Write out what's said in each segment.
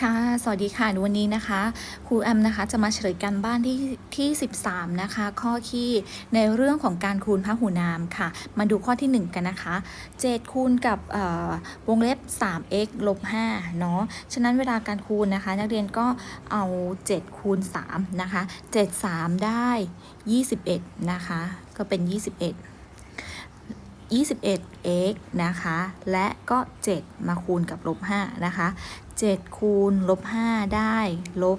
ค่ะ สวัสดีค่ะ วันนี้นะคะ ครูแอมนะคะจะมาเฉลยการบ้านที่ที่ 13 นะคะ ข้อที่ในเรื่องของการคูณพหูนามค่ะ มาดูข้อที่ 1 กันนะคะ 7 คูณกับวงเล็บ 3x ลบ5เนาะ ฉะนั้นเวลาการคูณนะคะ นักเรียนก็เอา 7 คูณ 3 นะคะ 7 3 ได้ 21 นะคะ ก็เป็น 21 21x นะคะ และก็ 7 มาคูณกับลบ5นะคะ 7 คูณลบ5ได้ลบ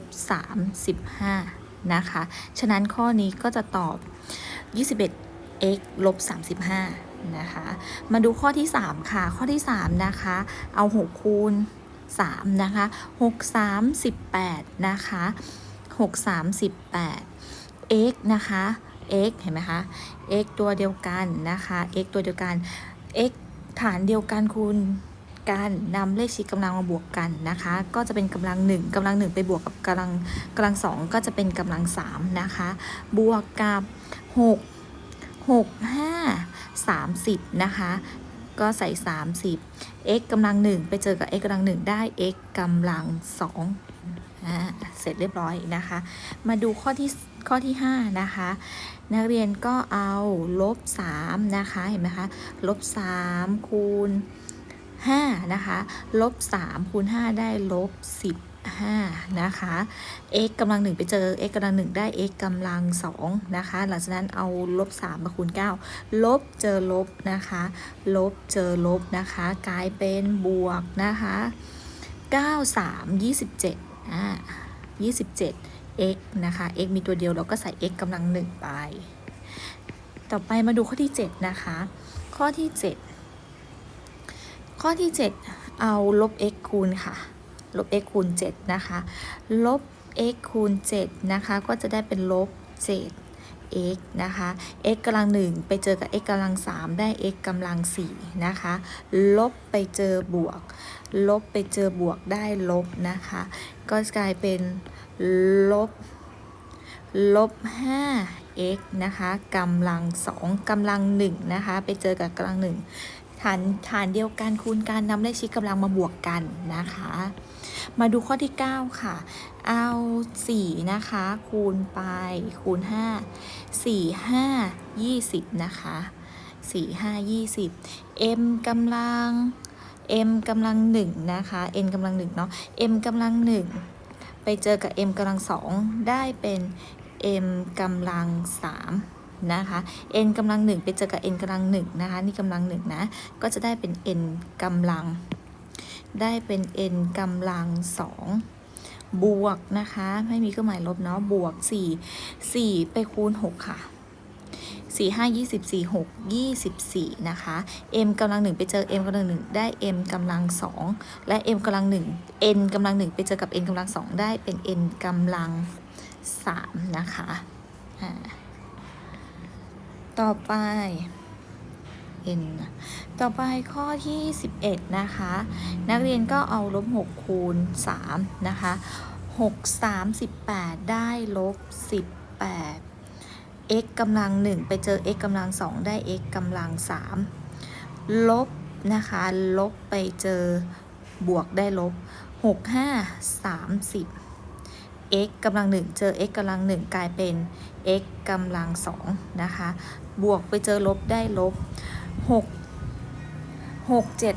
35นะคะ ฉะนั้นข้อนี้ก็จะตอบ 21x ลบ35นะคะมาดูข้อที่ 3 ค่ะ ข้อที่ 3 นะคะ เอา 6 คูณ3นะคะ 6 3 18 นะคะ 6 3 18 x นะคะ x เห็นไหมคะ x ตัวเดียวกันนะคะ x ตัวเดียวกัน x ฐานเดียวกันคูณกันนำเลขชี้กำลังมาบวกกันนะคะ ก็จะเป็นกำลัง1กำลัง 1 ไปบวกกับกำลังกำลัง 2 ก็จะเป็นกำลัง 3 นะคะ บวกกับ 6 6 5 30 นะคะ ก็ใส่ 30 x กำลัง 1 ไปเจอกับ x กำลัง 1 ได้ x กำลัง2อ่าเสร็จเรียบร้อยนะคะ มาดูข้อที่ ข้อที่ 5 นะคะ นักเรียนก็เอาลบ3นะคะเห็นไหมคะลบ3คูณ5นะคะลบ3คูณ5ได้ลบ15นะคะ x กำลัง 1 ไปเจอ x กำลัง 1 ได้ x กำลัง2นะคะ หลังจากนั้นเอาลบ3มาคูณ 9 ลบเจอลบนะคะ ลบเจอลบนะคะ กลายเป็นบวกนะคะ 9 3 27อ่า27 x นะคะ x มีตัวเดียวเราก็ใส่ x กำลัง1ไป ต่อไปมาดูข้อที่ 7 นะคะ ข้อที่ 7 ข้อที่ 7 เอาลบ x คูณค่ะ ลบ x คูณ 7 นะคะ ลบ x คูณ 7 นะคะ ก็จะได้เป็นลบ 7 x นะคะ x กำลัง 1 ไปเจอกับ x กำลัง 3 ได้ x กำลัง 4 นะคะ ลบไปเจอบวก ลบไปเจอบวกได้ลบนะคะ ก็กลายเป็นลบลบ 5x นะคะกำลัง 2กำลัง 1 นะคะ ไปเจอกับกำลัง 1 ฐานฐานเดียวกันคูณการนำเลขชี้กำลังมาบวกกันนะคะ มาดูข้อที่ 9 ค่ะ เอา 4 นะคะ คูณไปคูณ 5 4 5 20 นะคะ 4 5 20 m กำลัง m กำลัง1นะคะ n กำลัง1เนาะ m กำลัง1ไปเจอกับ m กำลัง2ได้เป็น m กำลัง3นะคะ n กำลัง1ไปเจอกับ n กำลัง1นะคะ นี่กำลัง1นะ ก็จะได้เป็น n กำลัง ได้เป็น n กำลัง2 บวกนะคะ ไม่มีเครื่องหมายลบเนาะบวก 4 4 ไปคูณ 6 ค่ะ 4 5 24 6 24 นะคะ m กำลัง 1 ไปเจอ m กำลัง 1 ได้ m กำลัง 2 และ m กำลัง 1 n กำลัง 1 ไปเจอกับ n กำลัง 2 ได้เป็น n กำลัง 3 นะคะ ต่อไป n ต่อไปข้อที่ 11 นะคะ นักเรียนก็เอาลบ6คูณ3นะคะ6 3 18ได้ลบ18 x กำลัง 1 ไปเจอ x กำลัง 2 ได้ x กำลัง 3 ลบนะคะ ลบไปเจอบวกได้ลบ 6 5 30 x กำลัง 1 เจอ x กำลัง 1 กลายเป็น x กำลัง2นะคะ บวกไปเจอลบได้ลบ หกหกเจ็ด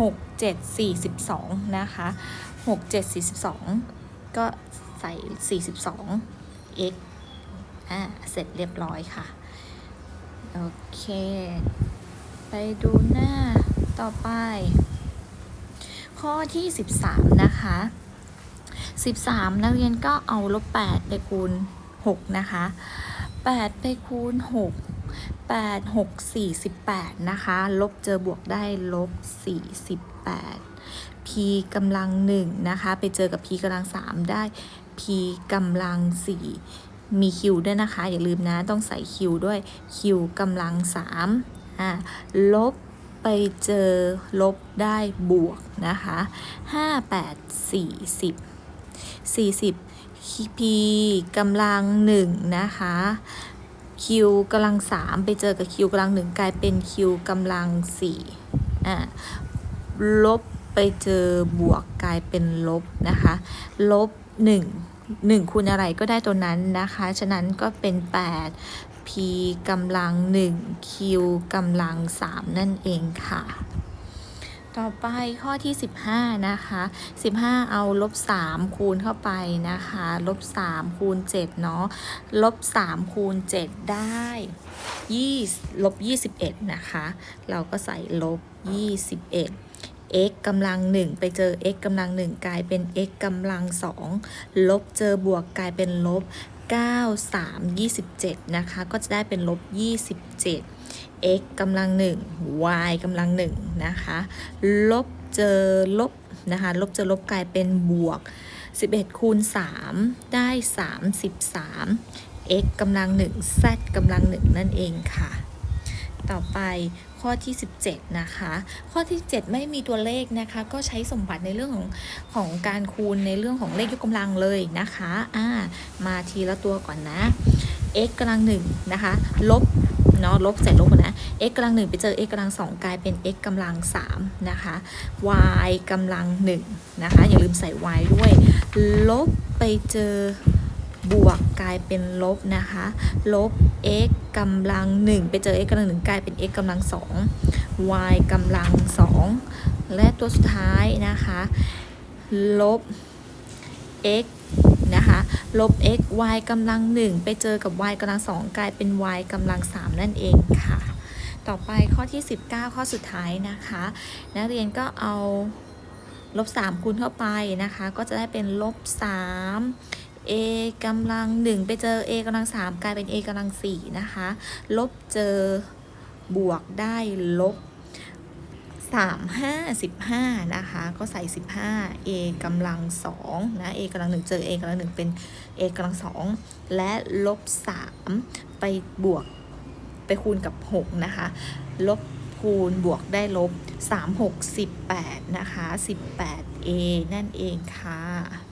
หกเจ็ดสี่สิบสองนะคะหกเจ็ดสี่สิบสองก็ใส่สี่สิบสอง x อ่าเสร็จเรียบร้อยค่ะ โอเค ไปดูหน้าต่อไป ข้อที่สสิบามนะคะสสิบามนักเรียนก็เอาลบแปดไปคูณหกนะคะแปดไปคูณหก 8 6 48นะคะ ลบเจอบวกได้ลบ 48 p กำลัง 1 นะคะ ไปเจอกับ p กำลัง 3 ได้ p กำลัง 4 มี q ด้วยนะคะ อย่าลืมนะ ต้องใส่ q ด้วย q กำลัง 3 อ่า ลบไปเจอลบได้บวกนะคะ 5 8 40 40 p กำลัง 1 นะคะ คิวกำลัง3ไปเจอกับคิวกำลัง1กลายเป็นคิวกำลัง4อ่าลบไปไปเจอบวกกลายเป็นลบนะคะ ลบ1 1คูณอะไรก็ได้ตัวนั้นนะคะ ฉะนั้นก็เป็น 8 p กำลัง 1 q กำลัง 3 นั่นเองค่ะ ต่อไปข้อที่ 15 นะคะ 15 เอาลบ 3 คูณเข้าไปนะคะ ลบ 3 คูณ 7 เนาะ ลบ 3 คูณ 7 ได้20ลบ 21 นะคะ เราก็ใส่ลบ 21 x กำลัง 1 ไปเจอ x กำลัง 1 กลายเป็น x กำลัง 2 ลบเจอบวกกลายเป็นลบ 9 3 27 นะคะ ก็จะได้เป็นลบ 27 x กำลัง 1 y กำลัง1นะคะ ลบเจอลบนะคะ ลบเจอลบกลายเป็นบวก 11 คูณ 3 ได้ 33 x กำลัง 1 z กำลัง 1 นั่นเองค่ะ ต่อไปข้อที่ 17 นะคะ ข้อที่ 7 ไม่มีตัวเลขนะคะ ก็ใช้สมบัติในเรื่องของของการคูณในเรื่องของเลขยกกำลังเลยนะคะ อ่า มาทีละตัวก่อนนะ x กำลัง1นะคะลบเนาะลบใส่ลบนนะ x กำลัง1ไปเจอ x กำลัง2กลายเป็น x กำลัง3นะคะ y กำลัง1นะคะอย่าลืมใส่ y ด้วย ลบไปเจอบวกกลายเป็นลบนะคะ ลบ x กำลัง1ไปเจอ x กำลัง1กลายเป็น x กำลัง2 y กำลัง2และตัวสุดท้ายนะคะ ลบ x นะคะ ลบ x y กำลัง 1 ไปเจอกับ y กำลัง 2 กลายเป็น y กำลัง 3 นั่นเองค่ะ ต่อไปข้อที่ 19 ข้อสุดท้ายนะคะ นักเรียนก็เอาลบ 3 คูณเข้าไปนะคะ ก็จะได้เป็นลบ 3 a กำลัง 1 ไปเจอ a กำลัง 3 กลายเป็น a กำลัง 4 นะคะ ลบเจอบวกได้ลบ 3 5 15 นะคะ ก็ใส่ 15 a กำลัง2นะ a กำลัง 1 เจอ a กำลัง 1 เป็น a กำลัง 2 และลบ 3 ไปบวกไปคูณกับ 6 นะคะ ลบคูณบวกได้ลบ 3 6 18 นะคะ 18a นั่นเองค่ะ